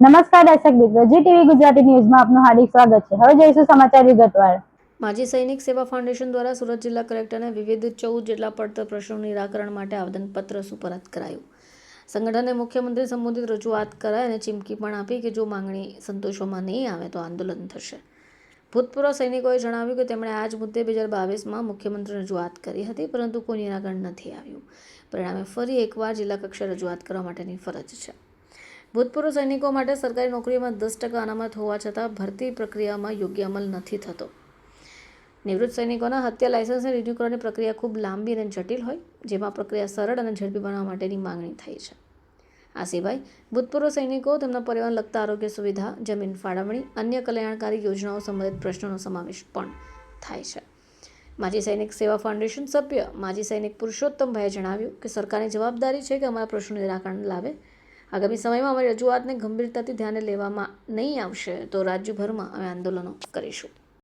નમસ્કાર દર્શક મિત્રો, જી ટીવી ગુજરાતી ન્યૂઝમાં આપનું હાર્દિક સ્વાગત છે. હવે જોઈશું સમાચાર વિગતવાર. માજી સૈનિક સેવા ફાઉન્ડેશન દ્વારા સુરત જિલ્લા કલેક્ટરને વિવિધ ચૌદ જેટલા પડતર પ્રશ્નોનું નિરાકરણ માટે આવેદનપત્ર સુપરત કરાયું. સંગઠને મુખ્યમંત્રી સંબોધિત રજૂઆત કરાઈ અને ચીમકી પણ આપી કે જો માંગણી સંતોષવામાં નહીં આવે તો આંદોલન થશે. ભૂતપૂર્વ સૈનિકોએ જણાવ્યું કે તેમણે આ જ મુદ્દે બે હજાર બાવીસમાં મુખ્યમંત્રી રજૂઆત કરી હતી, પરંતુ કોઈ નિરાકરણ નથી આવ્યું. પરિણામે ફરી એકવાર જિલ્લા કક્ષાએ રજૂઆત કરવા માટેની ફરજ છે. ભૂતપૂર્વ સૈનિકો માટે સરકારી નોકરીમાં દસ ટકા અનામત હોવા છતાં ભરતી પ્રક્રિયામાં યોગ્ય અમલ નથી થતો. નિવૃત્ત સૈનિકોના હત્યા લાયસન્સને રિન્યૂ કરવાની પ્રક્રિયા ખૂબ લાંબી અને જટિલ હોય, જેમાં પ્રક્રિયા સરળ અને ઝડપી બનાવવા માટેની માંગણી થઈ છે. આ સિવાય, ભૂતપૂર્વ સૈનિકો, તેમના પરિવાર લગતા આરોગ્ય સુવિધા, જમીન ફાળવણી, અન્ય કલ્યાણકારી યોજનાઓ સંબંધિત પ્રશ્નોનો સમાવેશ પણ થાય છે. માજી સૈનિક સેવા ફાઉન્ડેશન સભ્ય માજી સૈનિક પુરુષોત્તમભાઈએ જણાવ્યું કે, સરકારની જવાબદારી છે કે અમારા પ્રશ્નોનું નિરાકરણ લાવે આગામી સમયમાં અમારી રજૂઆતને ગંભીરતાથી ધ્યાને લેવામાં નહીં આવશે તો રાજ્યભરમાં અમે આંદોલનો કરીશું.